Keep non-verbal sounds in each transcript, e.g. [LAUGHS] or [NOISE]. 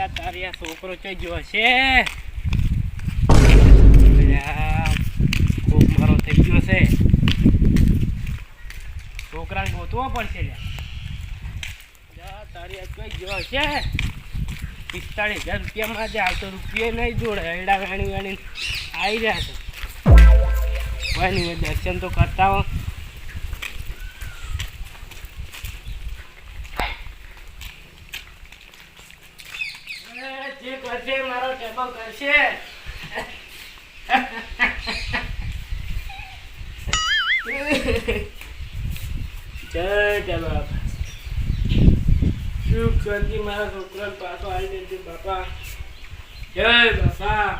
અલ્યા તારી આ છોકરો ચઈ ગયો છે ખૂબ મારો થઈ ગયો છે છોકરાને ગોતવો પડશે તારી આ ગયો છે પિસ્તાળીસ હજાર રૂપિયામાં જ આવતો રૂપિયા નહીં જોડે એડા વેણી વેણી આવી રહ્યા દર્શન તો કરતા હો એ, જે કરશે મારો કરશે જય બાપા સુખ શાંતિ મારા છોકરા પાછો આવી દેજો બાપા. જય બાપા.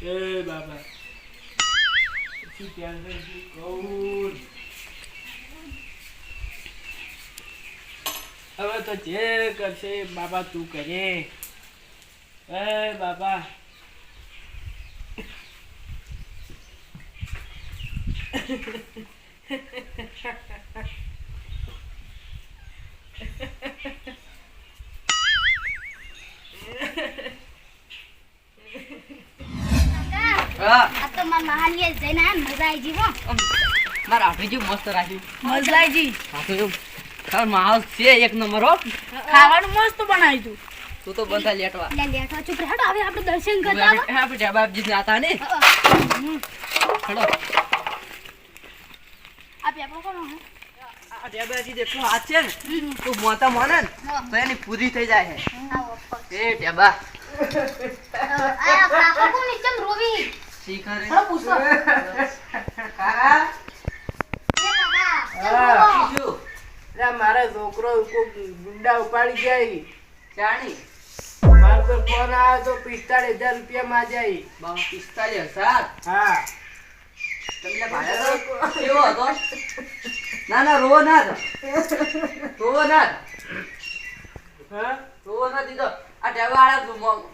જય બાપા. શું ત્યાં કહું હવે તો જે કરશે બાબા તું કરે. એ બાબા. મજા આવી જી હો. મારા હાથે જેવું મસ્ત રાખ્યું. મજા આવી તારો માહોલ છે એક નંબર હો. ખાવાનું મસ્ત બનાવી તું. તું તો બંધા લેટવા. લે લેટો ચૂપ રહે હવે આપણે દર્શન કરતા આવો. આપણે આપણે ઢાબાજી ને ને. હેડો આ આપો કોનો હે? આ ઢાબાજી જેટલો હાથ છે ને. તું મોતા મોને તો એની પૂરી થઈ જાય આવો એ ઢાબા આ કાકો કોની ચમ રોવી? શીખરે હલો પૂછો. કાકા એ કાકા ચમ હા. બીજું અલ્યા મારા છોકરો ગુંડા ઉપાડી જાય જાણી? મારો તો ફોન આવ્યો તો પિસ્તાળીસ હજાર રૂપિયામાં જાય. બાવ પિસ્તાલીસ હજાર? હા. તમને ભાડે કેવો હતો? ના ના રોવો ના રોવો ના હા? રોવો નથી તો આ વાળા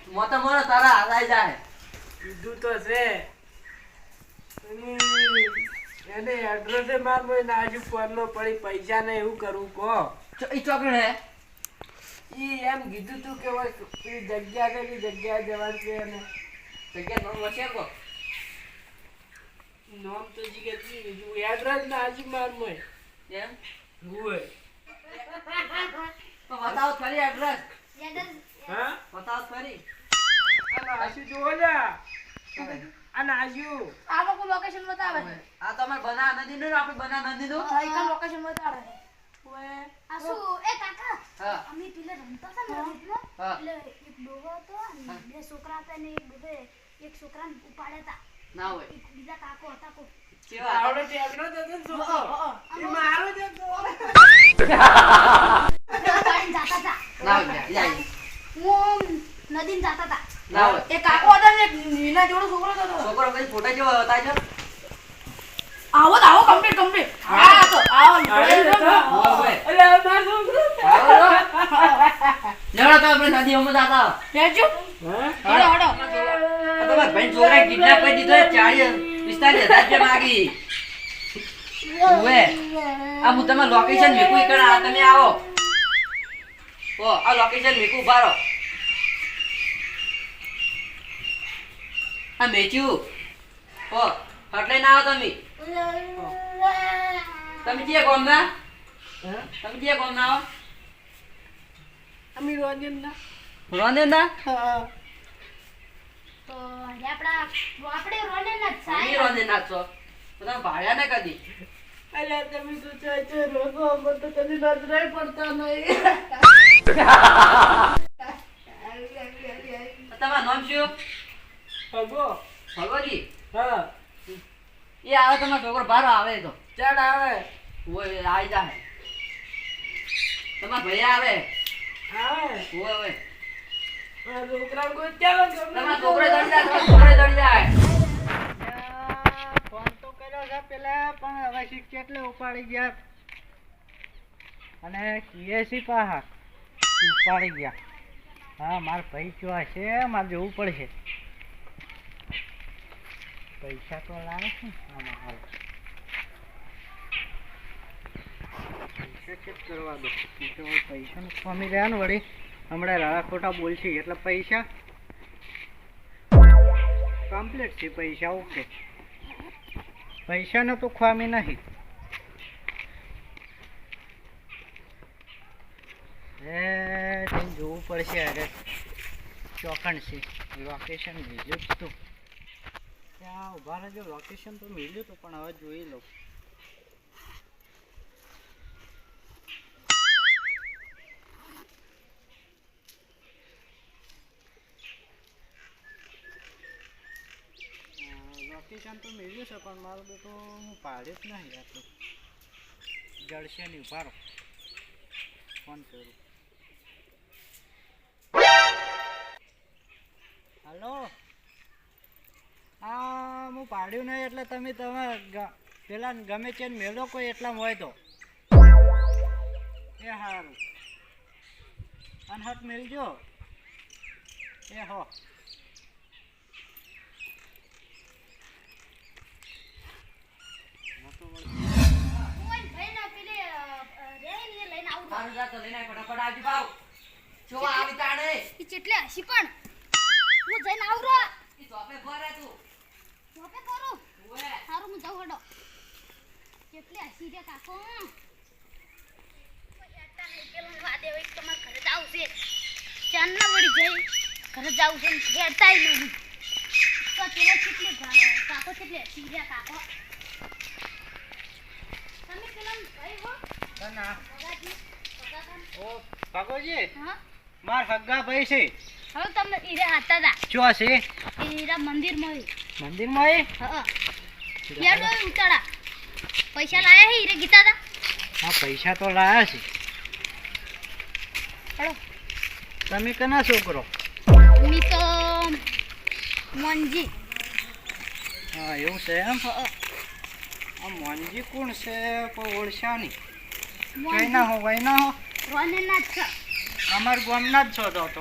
મોટા મોના તારા હાથ જાય કીધું તો છે. એને એડ્રેસે માર મોય નાજુ ફોનનો પડી પૈસા ને એવું કરવું કહો. ઈ ચોકડ હે? ઈ એમ કીધું તું કે ઓય પેલી જગ્યા છે પેલી જવાનું છે અને જગ્યા નો વસે કો નામ તો જી કે જી એડ્રેસ નાજુ માર મોય એમ? હોય. તો બતાવો ફરી એડ્રેસ હા? બતાવો ફરી. આ નાજુ જોવો ને. આ નાજુ આ લોકો લોકેશન બતાવે છે. આ તો અમાર બના નદી નું આપણે બના નદી નું લોકેશન બતાવે ઓએ આ શું? એ કાકા હા. અમે પેલે રમતા હતા ને એટલે એક ડોહો હતો અને બે છોકરા હતા ને એક છોકરાને ઉપાડ્યા હતા. ના હોય. બીજા કાકો હતા કોઈ. કેવા? આવડો ટેબલો જ છોકરો. એ મારો જ જાતા હતા. ના હોય જાય જાતા હતા. ના હોય એ કાકો હતા ને નીના જેવડો છોકરો હતો. છોકરો કઈ ફોટા જેવો હતા છે આવો આવો કમ્પ્લીટ કમ્પ્લીટ હા. તો આવો. અરે આ મારો છોકરો. લેવડો તો આપણે નદીઓમાં જાતા. લેજો હા? હડો હડો. તો મારા ભાઈ છોકરા કિડનેપ કરી દીધો ચાલીસ પિસ્તાલીસ હજાર રૂપિયા માગી. ઓવે આ હું તમે લોકેશન મેકું ઈકણ આ તમે આવો. ઓ આ લોકેશન મેકું ઊભા આ મેચ્યું. ઓ એટલે ના આવો તમે. તમે જે ગામના ના? તમે જે ગામના આવો? અમી રોજન ના. રોંધે ના? હા. તો આપડા આપણા રોને ના સાહેબ રોંધે નાખશો તો તમે ભાડ્યા ને કદી? અલે તમે તો ચાય રોકો અમર તો તને નજરે પડતા નહીં. તમારું નામ શું? ભગવતી હા. એ આવે તમારો છોકરો બહાર આવે તો. ચાલ આવે. ઓય આવી જાય તમારા ભૈયા આવે? આવે. ઓય ઓય. છોકરા કોઈ ચાલો તમારા છોકરો દડી જાય છોકરો દડી જાય ફોન તો કર્યો છે પેલા પણ હવે શીખ કેટલે ઉપાડી ગયા. અને કીએસી પાહા ઉપાડી ગયા. હા મારે ભાઈ જો છે મારે જવું પડશે. પૈસા તો લાવે છે આમાં હાલ. પૈસા ચેક કરવા દો તો પૈસાનું ખોમી ગયા ને વળી. હમણાં રાળા ખોટા બોલશે એટલે પૈસા. કમ્પ્લીટ છે પૈસા ઓકે પૈસાનો તો ખામી નહીં. એ જોવું પડશે, અરે. ચોકણ છે. લોકેશન જ તું. ત્યાં ઊભા રહેજો લોકેશન તો મળ્યું હતું પણ હવે જોઈ લઉં. લોકેશન તો મળ્યું છે, પણ મારું તો તો હું પાડ્યો જ નહીં આટલું. જળશે નહીં ઉભારો. ફોન કરું. પાડ્યું નહીં એટલે તમે તમે પેલા ગમે છે મેળો કોઈ એટલા હોય તો. એ સારું અનહટ મેળજો એ હો. કોઈ ભાઈને પેલે અ, અ, રે ને લઈને આવું સારું જા તો લઈને આય, ફટાફટ આવજો ભાવ જો આવી તાણે. ઈ ચેટલે હસી પણ. હું જઈને આવું રો ઈ ચોપે ભરે તું. કરું સારું હું જાઉં હડો. ચેટલે હસી રે કાકો તમારે ઘરે જાવું છે ચાંદના વળી જઈ ઘરે જાવું છે ને નહીં તો પેલો ચેટલે ભા- કાકો હસી રે કાકો તમે પેલા ભાઈ હો. ના ઓ હા? માર હગ્ગા ભાઈ છે. હવે તમે ઈરા હતા. તા ચો છે? ઈરા મંદિરમાં મંદિરમાં એ હા યાર ઉતાડા પૈસા લાયા હે રે ગીતા દા? હા પૈસા તો લાયા છે. હળો તમે કના છોકરો? મી તો મોનજી. હા એવું છે એમ? આ મોનજી કોણ છે? કોઈ ઓળશા નહીં કઈ ના હો કઈ ના હો? રોને ના જ અમાર ગામના જ છો તો.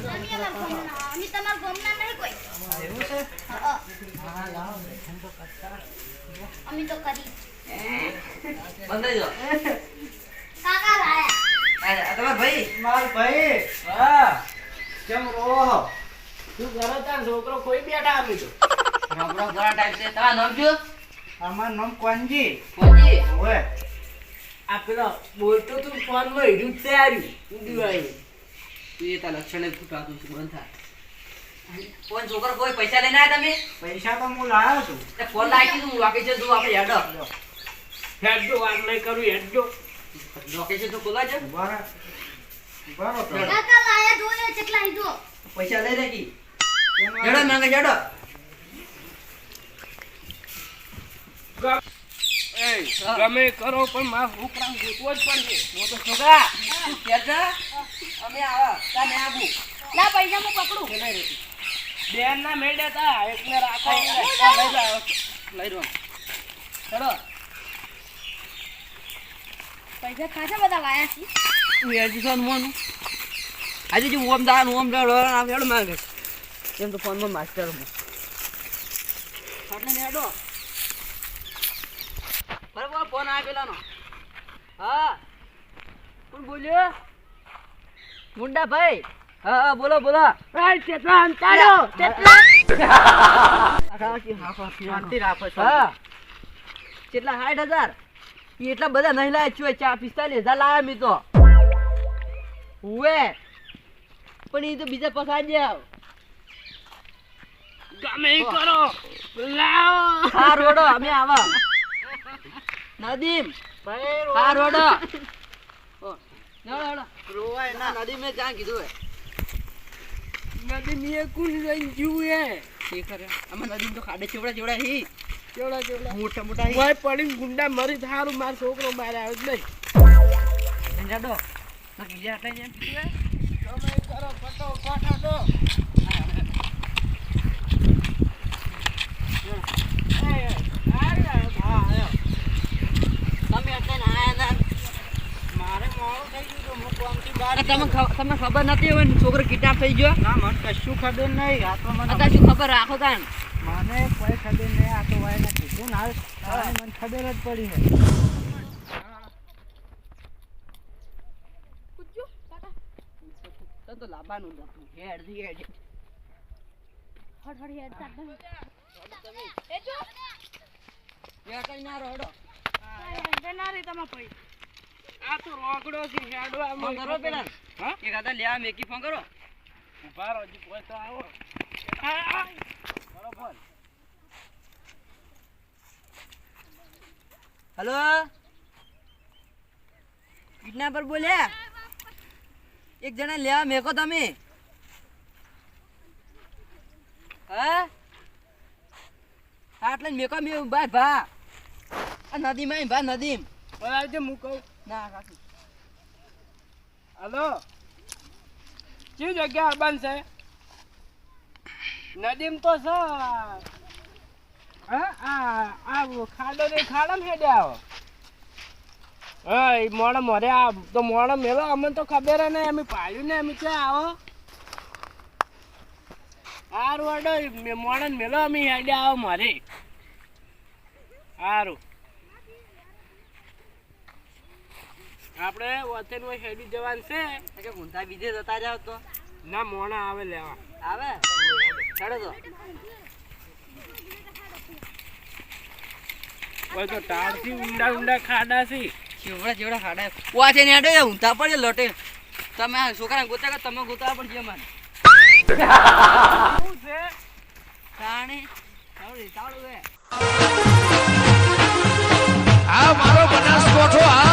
અમે અમાર ગામના- અમે તમારા ગામના નહીં કોઈ? હા, એવું છે? હા, હા લાવો બેઠન તો કરતા અમે તો કરી. બંધ જો કાકા લાયા. આ આ ભાઈ? માર ભાઈ. હા. કેમ રો? તું ઘરે તાર છોકરો કોઈ બેઠા આપી દો. રબરો ઘણા ટાઈપ છે. તમારું નામ શું? અમાર નામ કોનજી. કોજી ઓય. આ પેલો બોલતો તું ફોનમાં હીરું જ તૈયારી દિવાળી તું એ તારા લક્ષણે ફૂટાતું છે બંધ થાય. કોણ છોકરો કોઈ પૈસા લઈને આવ્યા તમે? પૈસા તો હું લાવ્યો છું. તે ફોન દીધું તું છે તું આપણે હેડો. હેડજો વાત નહીં કરું હેડજો. લોકેશન તો ખોલા છે. કાકા લાયા કેટલા પૈસા લઈ માંગે ગમે કરો પણ મારા ઉપરાંત ગોતવો જ પડશે. હું તો છોકરા તું કહેતા અમે આવા. તને આબુ. ના પૈસા હું પકડું. બેન ના મેળ્યા તા એકને રાખો આ લઈ જાઓ. લઈ રહ્યો હેડો પૈસા ખાસા બધા લાયા છે. તું હેડજી ફોન મોન. આજે જો ઓમ દા ઓમ દા આમ હેડો માંગે એમ તો ફોનમાં માસ્ટર હું. એટલે ને હેડો. બરાબર ફોન આ પેલાનો હા. કોણ બોલ્યો? મુંડા ભાઈ હા હા બોલો બોલો. કેટલા અંતાડો શાંતિ રાખો હા. કેટલા સાઠ હજાર એટલા બધા નહીં લાયા છું ચા પિસ્તાલીસ હજાર લાયા મી તો. ઉવે પણ એ તો બીજા પસાર જાવ ગમે કરો. લાવો. હા રોડો અમે આવા. નદીમ. ભાઈ હા રોડો. [LAUGHS] રોવાય ના. નદીમ મેં ક્યાં કીધું હે. નદી નીએ કુલ જઈને જુએ એ ખરે આમાં નદીમ તો ખાડે ચેવડા ચેવડા હી. કેવડા કેવડા મોટા મોટા ઈ- કોઈ પડીને ગુંડા મરી થારું મારો છોકરો મારે આવ્યો જ નહીં. જેમ કીધું હે? કરો ફટો તમને ખબર નથી હોય છોકરો કિડનેપ થઈ ગયો? ના મને કશું ખબર નહીં. આ તો મને અત્યારે શું ખબર રાખો કાન મને કોઈ ખબર નહીં આ તો વાય નથી શું ના મને ખબર જ પડી છે. તો લાવવાનું હતું. હેડ હેડ હડ હડ હેડ તમે એ જો યા કઈ ના રડો. ના રે તમા પૈસા આ તો રોકડો છે હેડવા ફોન કરો પેલા. હા? એક હાથે લેવા મેકી ફોન કરો. ઊભા રહો હજી કોઈ તો આવો. આ, આ. હલો કિડનેપર બોલ્યા? એક જણા લેવા મેકો તમે. હા? આટલે મેકો મે ભાઈ ભા. આ નદીમાં ભા નદીમ. બોલાવજે હું કહું. ના કાકી હલો? કઈ જગ્યા બનશે નદીમ તો છે. હા આ આ ખાડો ને ખાડો હેડે આવો હા મોડે મોરે આ તો મોડે મેલો અમને તો ખબર નહીં અમે પાડ્યું ને અમે ક્યાં આવો? હારું વાડો મોડે મેલો અમે હેડે આવો મારે. હારું. આપણે વતન હોય હેડી જવાનું છે. કે ગુંઠા બીજે જતા જાવ તો. ના મોણા આવે લેવા. આવે? ચડો તો. તો ટાળથી ઊંડા ઊંડા ખાડા છે. જેવડા જેવડા ખાડા ઓવા છે ને આડે ઊંધા પડે લોટે. તમે આ છોકરા ગોતા કે તમે ગોતા પણ જે મને. શું છે? તાણે તાવડી તાવડું હે આ મારો બનાસકોઠો આ